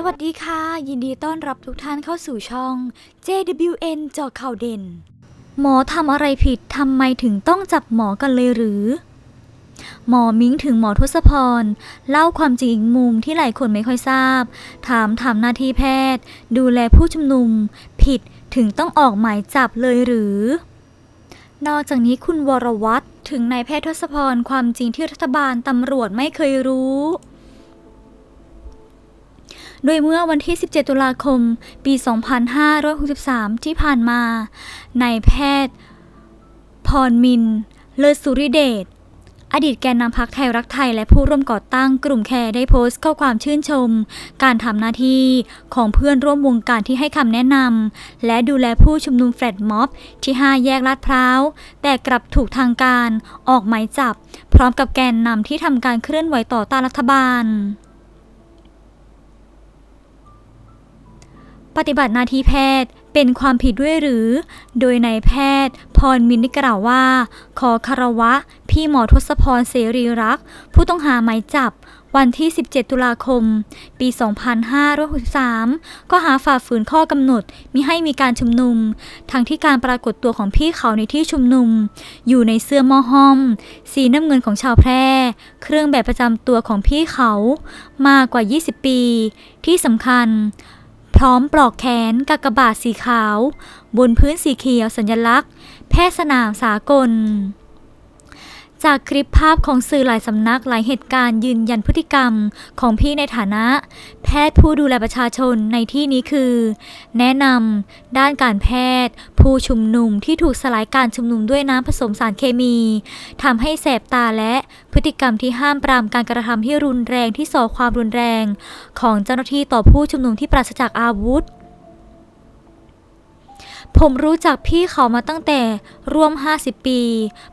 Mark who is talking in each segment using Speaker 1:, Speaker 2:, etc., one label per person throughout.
Speaker 1: สวัสดีค่ะ ยินดีต้อนรับทุกท่านเข้าสู่ช่อง JWN เจาข่าวเด่น หมอทำอะไรผิดทำไมถึงต้องจับหมอกันเลยหรือ หมอมิ้งถึงหมอทศพร เล่าความจริงอีกมุมที่หลายคนไม่ค่อยทราบ ถามทำหน้าที่แพทย์ ดูแลผู้ชุมนุม ผิดถึงต้องออกหมายจับเลยหรือ นอกจากนี้คุณวรวัตรถึงนายแพทย์ทศพรความจริงที่รัฐบาลตำรวจไม่เคยรู้ โดยเมื่อวันที่ 17 ตุลาคม ปี 2563 ที่ผ่านมานายแพทย์ พรมิน เลิศสุริเดช อดีตแกนนำพักไทยรักไทยและผู้ร่วมก่อตั้งกลุ่มแคร์ได้โพสต์ข้อความชื่นชม การทำหน้าที่ของเพื่อนร่วมวงการที่ให้คำแนะนำและดูแลผู้ชุมนุมแฟลตม็อบ ที่ 5 แยกลาดพร้าว แต่กลับถูกทางการออกหมายจับ พร้อมกับแกนนำที่ทำการเคลื่อนไหวต่อต้านรัฐบาล ปฏิบัติหน้าที่แพทย์เป็นความผิดด้วยหรือ โดยนายแพทย์ พรมินได้กล่าวว่า ขอคารวะ พี่หมอทศพรเสรีรัก ผู้ต้องหาหมายจับ วันที่ 17 ตุลาคม ปี 2563 ก็หาฝ่าฝืนข้อกำหนดมิให้มีการชุมนุม ทั้งที่การปรากฏตัวของพี่เขาในที่ชุมนุม อยู่ในเสื้อมอห้อม สีน้ำเงินของชาวแพร่ เครื่องแบบประจำตัวของพี่เขา มากกว่า 20 ปี ที่สำคัญ พร้อมปลอกแขนกากบาทสีขาว บนพื้นสีเขียวสัญลักษณ์ แพทย์สนามสากล จากคลิปภาพของสื่อหลายสำนักหลายเหตุการณ์ยืนยันพฤติกรรมของพี่ในฐานะ แพทย์ผู้ดูแลประชาชนในที่นี้คือ แนะนำด้านการแพทย์ ผู้ชุมนุมที่ถูกสลายการชุมนุมด้วยน้ำผสมสารเคมีทำให้แสบตาและพฤติกรรมที่ห้ามปรามการกระทำที่รุนแรงที่ส่อความรุนแรง ของเจ้าหน้าที่ต่อผู้ชุมนุมที่ปราศจากอาวุธ ผมรู้จักพี่เขามาตั้งแต่ร่วม 50 ปี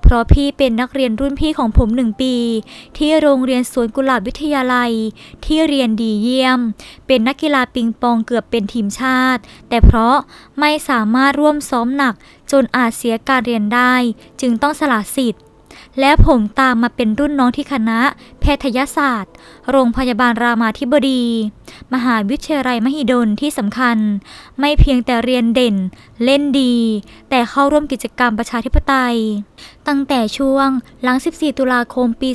Speaker 1: เพราะพี่เป็นนักเรียนรุ่นพี่ของผมหนึ่งปี ที่โรงเรียนสวนกุหลาบวิทยาลัย ที่เรียนดีเยี่ยม เป็นนักกีฬาปิงปองเกือบเป็นทีมชาติ แต่เพราะไม่สามารถร่วมซ้อมหนักจนอาจเสียการเรียนได้ จึงต้องสละสิทธิ์ และผมตามมาเป็นรุ่นน้องที่คณะ แพทยศาสตร์ โรงพยาบาลรามาธิบดี มหาวิทยาลัยมหิดลที่สำคัญ ไม่เพียงแต่เรียนเด่น เล่นดี แต่เข้าร่วมกิจกรรมประชาธิปไตย ตั้งแต่ช่วงหลัง 14 ตุลาคมปี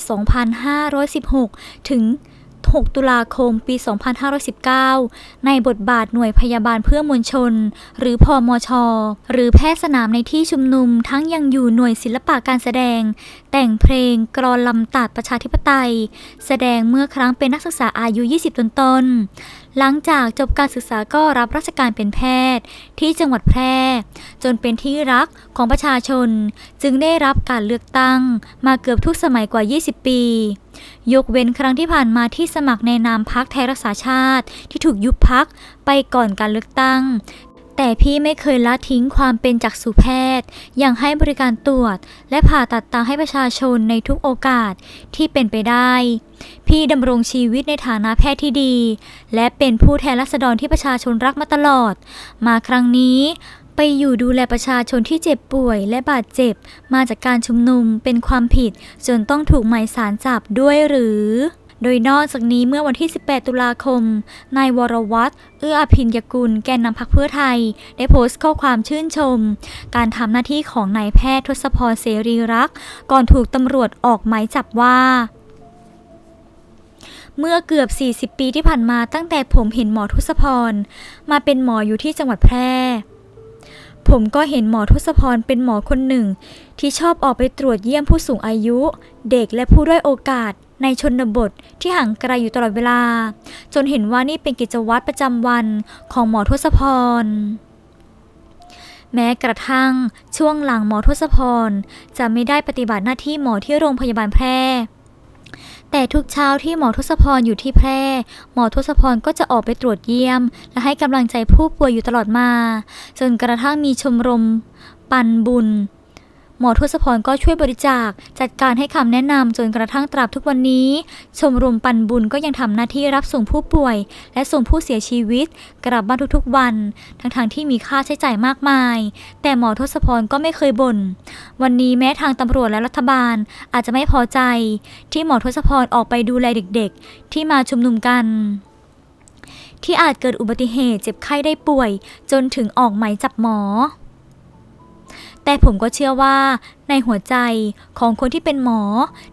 Speaker 1: 2516 ถึง 6 ตุลาคม ปี 2519 ในบทบาทหน่วยพยาบาลเพื่อมวลชน หรือพอมช หรือแพทย์สนามในที่ชุมนุม ทั้งยังอยู่หน่วยศิลปะการแสดง แต่งเพลงกรอนลำตัดประชาธิปไตย แสดงเมื่อครั้งเป็นนักศึกษาอายุ 20 ต้นๆหลังจากจบการศึกษาก็รับราชการเป็นแพทย์ ที่จังหวัดแพร่ จนเป็นที่รักของประชาชน จึงได้รับการเลือกตั้ง มาเกือบทุกสมัยกว่า 20 ปี ยกเว้นครั้งที่ผ่านมาที่สมัครในนามพักไทยรักษาชาติ ที่ถูกยุบพักไปก่อนการเลือกตั้ง แต่พี่ไม่เคยละทิ้งความเป็นจักษุแพทย์ ยังให้บริการตรวจ และผ่าตัดตาให้ประชาชนในทุกโอกาสที่เป็นไปได้ พี่ดำรงชีวิตในฐานะแพทย์ที่ดี และเป็นผู้แทนรัษฎรที่ประชาชนรักมาตลอด มาครั้งนี้ไปอยู่ดูแลประชาชนที่เจ็บป่วยและบาดเจ็บ มาจากการชุมนุมเป็นความผิด จนต้องถูกหมายสารจับด้วยหรือ โดยนอกจากนี้เมื่อวันที่ 18 ตุลาคม นายวรวัตรเอื้ออภิญญกุล แกนนำพรรคเพื่อไทย ได้โพสต์ข้อความชื่นชม การทำหน้าที่ของนายแพทย์ทศพรเสรีรักษ์ก่อนถูกตำรวจออกหมายจับว่าเมื่อเกือบ 40 ปีที่ผ่านมาตั้งแต่ผมเห็นหมอทศพร มาเป็นหมออยู่ที่จังหวัดแพร่ ผมก็เห็นหมอทศพรเป็นหมอคนหนึ่ง ที่ชอบออกไปตรวจเยี่ยมผู้สูงอายุ เด็กและผู้ด้อยโอกาส ในชนบทที่ห่างไกลอยู่ตลอดเวลา จนเห็นว่านี่เป็นกิจวัตรประจำวันของหมอทศพรแม้กระทั่งช่วงหลังหมอทศพร จะไม่ได้ปฏิบัติหน้าที่หมอที่โรงพยาบาลแพร่ แต่ทุกเช้าที่หมอทศพรอยู่ที่แพร่ หมอทศพรก็จะออกไปตรวจเยี่ยม และให้กำลังใจผู้ป่วยอยู่ตลอดมา จนกระทั่งมีชมรม ปันบุญ หมอทศพรก็ช่วยบริจาค จัดการให้คำแนะนำจนกระทั่งตราบทุกวันนี้ ชมรมปันบุญก็ยังทำหน้าที่รับส่งผู้ป่วย และส่งผู้เสียชีวิต กลับบ้านทุกๆวัน ทั้งๆที่มีค่าใช้จ่ายมากมาย แต่หมอทศพรก็ไม่เคยบ่นวันนี้แม้ทางตำรวจและรัฐบาลอาจจะไม่พอใจ ที่หมอทศพรออกไปดูแลเด็กๆ ที่มาชุมนุมกันที่อาจเกิดอุบัติเหตุเจ็บไข้ได้ป่วย จนถึงออกหมายจับหมอ แต่ผมก็เชื่อว่า ในหัวใจของคนที่เป็นหมอ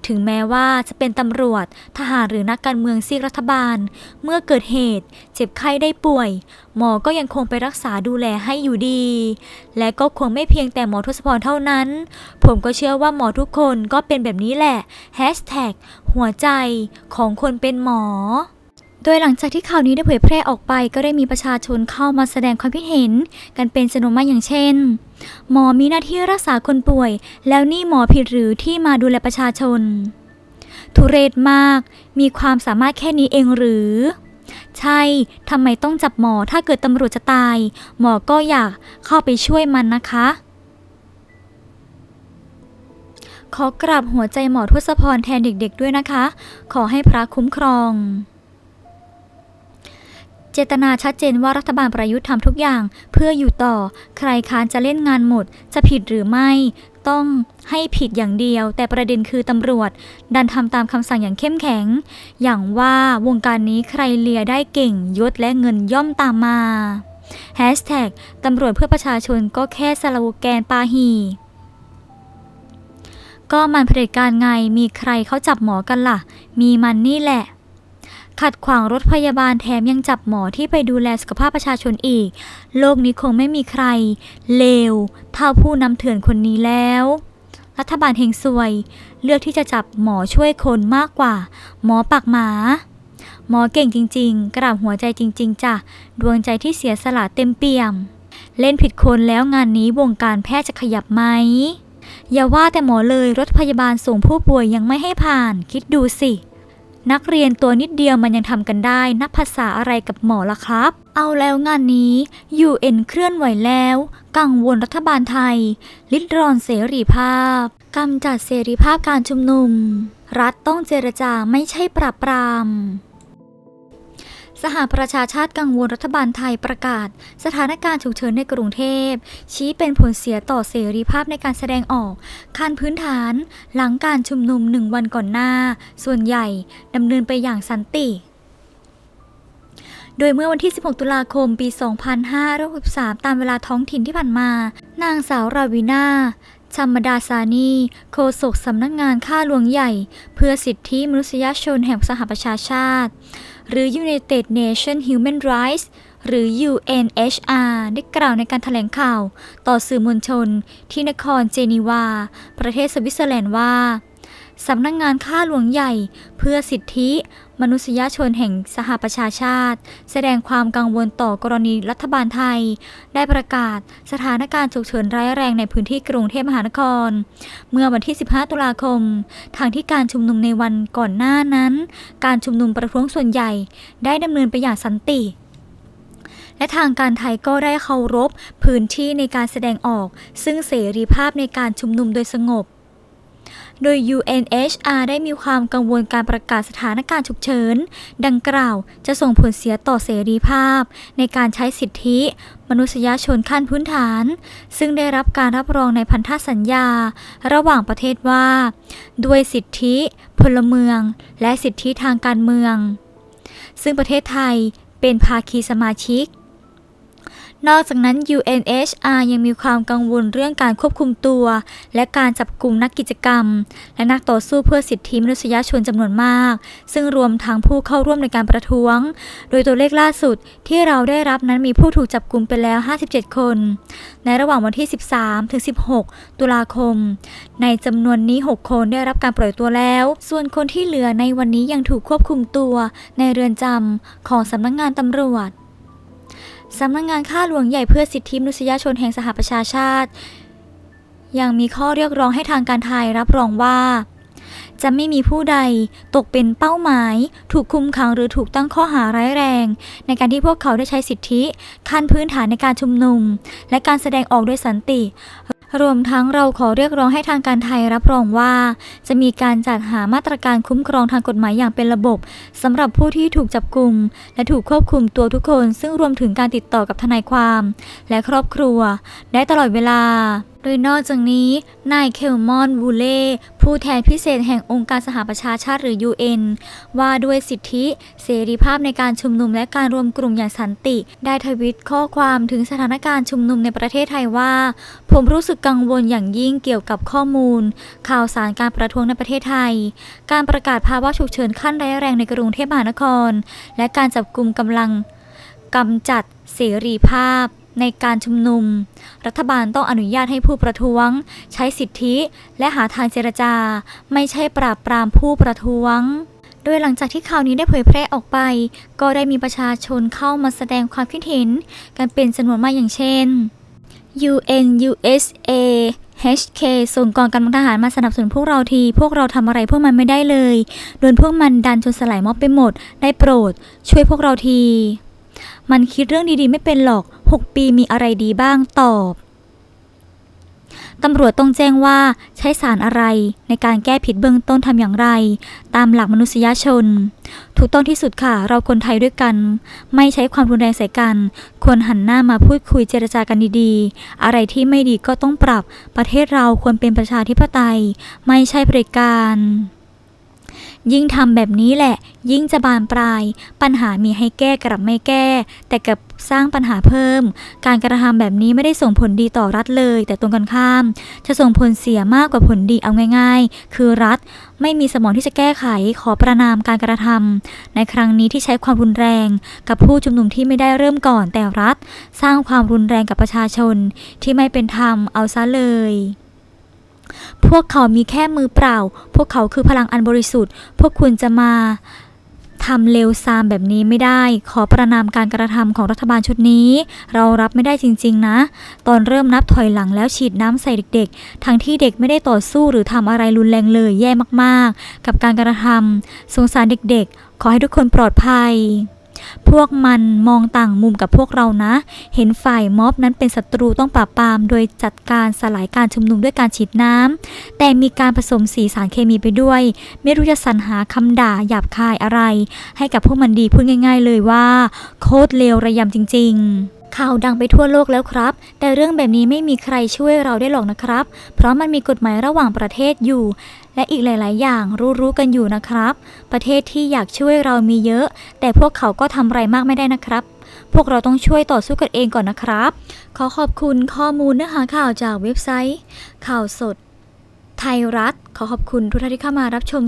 Speaker 1: ถึงแม้ว่าจะเป็นตำรวจ ทหารหรือนักการเมืองซีกรัฐบาล เมื่อเกิดเหตุ เจ็บไข้ได้ป่วย หมอก็ยังคงไปรักษาดูแลให้อยู่ดี และก็คงไม่เพียงแต่หมอทศพรเท่านั้น ผมก็เชื่อว่าหมอทุกคนก็เป็นแบบนี้แหละแฮชแท็กหัวใจของคนเป็นหมอ โดยหลังจากที่ข่าวนี้ได้เผยแพร่ออกไป ก็ได้มีประชาชนเข้ามาแสดงความคิดเห็น กันเป็นจำนวนมากอย่างเช่น หมอมีหน้าที่รักษาคนป่วย แล้วนี่หมอผิดหรือที่มาดูแลประชาชน ทุเรศมาก มีความสามารถแค่นี้เองหรือ ใช่ทำไมต้องจับหมอถ้าเกิดตำรวจจะตาย หมอก็อยากเข้าไปช่วยมันนะคะขอกราบหัวใจหมอทศพรแทนเด็กๆด้วยนะคะ ขอให้พระคุ้มครอง เจตนาชัดเจนว่ารัฐบาลประยุทธ์ทำทุกอย่าง เพื่ออยู่ต่อ ใครค้านจะเล่นงานหมด จะผิดหรือไม่ ต้องให้ผิดอย่างเดียว แต่ประเด็นคือตำรวจ ดันทำตามคำสั่งอย่างเข้มแข็ง อย่างว่าวงการนี้ใครเลียได้เก่งยศและเงินย่อมตามมาแฮชแท็กตำรวจเพื่อประชาชนก็แค่สโลแกนปาหีก็มันเผด็จการไงมีใครเขาจับหมอกันล่ะ มีมันนี่แหละ ขัดขวางรถพยาบาลแถมยังจับหมอที่ไปดูแลสุขภาพประชาชนอีก โลกนี้คงไม่มีใคร เลว เท่าผู้นำเถื่อนคนนี้แล้ว รัฐบาลเฮงซวย เลือกที่จะจับหมอช่วยคนมากกว่า หมอปากหมา หมอเก่งจริง ๆ กราบหัวใจจริง ๆจ้ะดวงใจที่เสียสละเต็มเปี่ยม เล่นผิดคนแล้วงานนี้วงการแพทย์จะขยับไหมอย่าว่าแต่หมอเลยรถพยาบาลส่งผู้ป่วยยังไม่ให้ผ่าน คิดดูสิ นักเรียนตัวนิดเดียวมันยังทำกันได้ นับภาษาอะไรกับหมอละครับ เอาแล้วงานนี้ UN เคลื่อนไหวแล้ว กังวลรัฐบาลไทย ลิดรอนเสรีภาพกำจัดเสรีภาพการชุมนุม รัฐต้องเจรจาไม่ใช่ปราบปราม สหประชาชาติกังวลรัฐบาลไทยประกาศ สถานการณ์ฉุกเฉินในกรุงเทพ ชี้เป็นผลเสียต่อเสรีภาพในการแสดงออกขั้นพื้นฐาน หลังการชุมนุมหนึ่งวันก่อนหน้า ส่วนใหญ่ดำเนินไปอย่างสันติโดยเมื่อวันที่ 16 ตุลาคม ปี 2563 ตามเวลาท้องถิ่นที่ผ่านมา นางสาวราวีนาชัมดาซานีโฆษกสำนักงานข้าหลวงใหญ่ เพื่อสิทธิมนุษยชนแห่งสหประชาชาติ หรือ United Nations Human Rights หรือ UNHR ได้กล่าวในการถแถลงข่าว ต่อสื่อมวลชน ที่นครเจนีวา ประเทศสวิตเซอร์แลนด์ว่า สำนักงงานข้าหลวงใหญ่ เพื่อสิทธิ มนุษยชนแห่งสหประชาชาติ แสดงความกังวลต่อกรณีรัฐบาลไทย ได้ประกาศสถานการณ์ฉุกเฉินร้ายแรงในพื้นที่กรุงเทพมหานคร เมื่อวันที่ 15 ตุลาคม ทางที่การชุมนุมในวันก่อนหน้านั้น การชุมนุมประท้วงส่วนใหญ่ ได้ดำเนินไปอย่างสันติและทางการไทยก็ได้เคารพพื้นที่ในการแสดงออก ซึ่งเสรีภาพในการชุมนุมโดยสงบ โดย UNHR ได้มีความกังวลการประกาศสถานการณ์ฉุกเฉิน ดังกล่าวจะส่งผลเสียต่อเสรีภาพ ในการใช้สิทธิ มนุษยชนขั้นพื้นฐาน ซึ่งได้รับการรับรองในพันธสัญญา ระหว่างประเทศว่า ด้วยสิทธิ พลเมือง และสิทธิทางการเมือง ซึ่งประเทศไทยเป็นภาคีสมาชิก นอกจากนั้น UNHR ยังมีความกังวลเรื่องการควบคุมตัว และการจับกลุ่มนักกิจกรรม และนักต่อสู้เพื่อสิทธิมนุษยชนจำนวนมาก ซึ่งรวมทั้งผู้เข้าร่วมในการประท้วง โดยตัวเลขล่าสุดที่เราได้รับนั้นมีผู้ถูกจับกลุ่มไปแล้ว 57 คน ในระหว่างวันที่ 13 ถึง 16 ตุลาคม ในจำนวนนี้ 6 คนได้รับการปล่อยตัวแล้ว ส่วนคนที่เหลือในวันนี้ยังถูกควบคุมตัว ในเรือนจำของสำนักงงานตำรวจ สำนักงงานข้าหลวงใหญ่เพื่อสิทธิมนุษยชนแห่งสหประชาชาติ ยังมีข้อเรียกร้องให้ทางการไทยรับรองว่า จะไม่มีผู้ใดตกเป็นเป้าหมาย ถูกคุมขังหรือถูกตั้งข้อหาร้ายแรง ในการที่พวกเขาได้ใช้สิทธิขั้นพื้นฐานในการชุมนุม และการแสดงออกโดยสันติ รวมทั้งเราขอเรียกร้องให้ทางการไทยรับรองว่า จะมีการจัดหามาตรการคุ้มครองทางกฎหมายอย่างเป็นระบบสำหรับผู้ที่ถูกจับกลุ่มและถูกควบคุมตัวทุกคน ซึ่งรวมถึงการติดต่อกับทนายความ และครอบครัว ได้ตลอดเวลาโดยนอกจากนี้ นายเคลมอนวูเล่ผู้แทนพิเศษแห่งองค์การสหประชาชาติหรือ UN ว่าด้วยสิทธิ เสรีภาพในการชุมนุมและการรวมกลุ่มอย่างสันติ ได้ทวิตข้อความถึงสถานการณ์ชุมนุมในประเทศไทยว่า ผมรู้สึกกังวลอย่างยิ่งเกี่ยวกับข้อมูล ข่าวสารการประท้วงในประเทศไทย การประกาศภาวะฉุกเฉินขั้นร้ายแรงในกรุงเทพมหานคร และการจับกลุ่มกำลังกำจัดเสรีภาพ ในการชุมนุม รัฐบาลต้องอนุญาตให้ผู้ประท้วง ใช้สิทธิและหาทางเจรจา ไม่ใช่ปราบปรามผู้ประท้วงโดยหลังจากที่ข่าวนี้ได้เผยแพร่ออกไป ก็ได้มีประชาชนเข้ามาแสดงความคิดเห็น กันเป็นจำนวนมากอย่างเช่น UN USA HK ส่งกองกำลังทหารมาสนับสนุนพวกเราที พวกเราทำอะไรพวกมันไม่ได้เลย โดนพวกมันดันจนสลายม็อบไปหมด ได้โปรด ช่วยพวกเราที มันคิดเรื่องดีๆไม่เป็นหรอก 6 ปีมีอะไรดีบ้างตอบตำรวจต้องแจ้งว่าใช้สารอะไรในการแก้ผิดเบื้องต้นทำอย่างไร ตามหลักมนุษยชน ถูกต้องที่สุดค่ะ เราคนไทยด้วยกัน ไม่ใช้ความรุนแรงใส่กัน ควรหันหน้ามาพูดคุยเจรจากันดีๆ อะไรที่ไม่ดีก็ต้องปรับประเทศเราควรเป็นประชาธิปไตย ไม่ใช่เผด็จการ ยิ่งทำแบบนี้แหละ ยิ่งจะบานปลาย ปัญหามีให้แก้กลับไม่แก้ แต่กลับสร้างปัญหาเพิ่ม การกระทำแบบนี้ไม่ได้ส่งผลดีต่อรัฐเลย แต่ตรงกันข้าม จะส่งผลเสียมากกว่าผลดีเอาง่าย ๆ คือรัฐไม่มีสมองที่จะแก้ไขขอประนามการกระทำในครั้งนี้ที่ใช้ความรุนแรง กับผู้ชุมนุมที่ไม่ได้เริ่มก่อนแต่รัฐ สร้างความรุนแรงกับประชาชนที่ไม่เป็นธรรมเอาซะเลย พวกเขามีแค่มือเปล่า พวกเขาคือพลังอันบริสุทธิ์ พวกคุณจะมาทำเลวซามแบบนี้ไม่ได้ ขอประนามการกระทำของรัฐบาลชุดนี้ เรารับไม่ได้จริงๆนะ ตอนเริ่มนับถอยหลังแล้วฉีดน้ำใส่เด็กๆ ทั้งที่เด็กไม่ได้ต่อสู้หรือทำอะไรรุนแรงเลยแย่มากๆ กับการกระทำสงสารเด็กๆ ขอให้ทุกคนปลอดภัย พวกมันมองต่างมุมกับพวกเรานะ เห็นฝ่ายม็อบนั้นเป็นศัตรูต้องปราบปราม โดยจัดการสลายการชุมนุมด้วยการฉีดน้ำแต่มีการผสมสีสารเคมีไปด้วย ไม่รู้จะสรรหาคำด่าหยาบคายอะไร ให้กับพวกมันดีพูดง่าย ๆ เลยว่า โคตรเลวระยำจริง ๆ ข่าวดังไปทั่วโลกแล้วครับ แต่เรื่องแบบนี้ไม่มีใครช่วยเราได้หรอกนะครับ เพราะมันมีกฎหมายระหว่างประเทศอยู่ และอีกหลาย ๆ อย่างรู้ๆกันอยู่นะครับ ประเทศที่อยากช่วยเรามีเยอะ แต่พวกเขาก็ทำอะไรมากไม่ได้นะครับ พวกเราต้องช่วยต่อสู้กันเองก่อนนะครับ ขอขอบคุณข้อมูลเนื้อหาข่าวจากเว็บไซต์ ข่าวสด ไทยรัฐ ขอขอบคุณทุกท่านที่เข้ามารับชม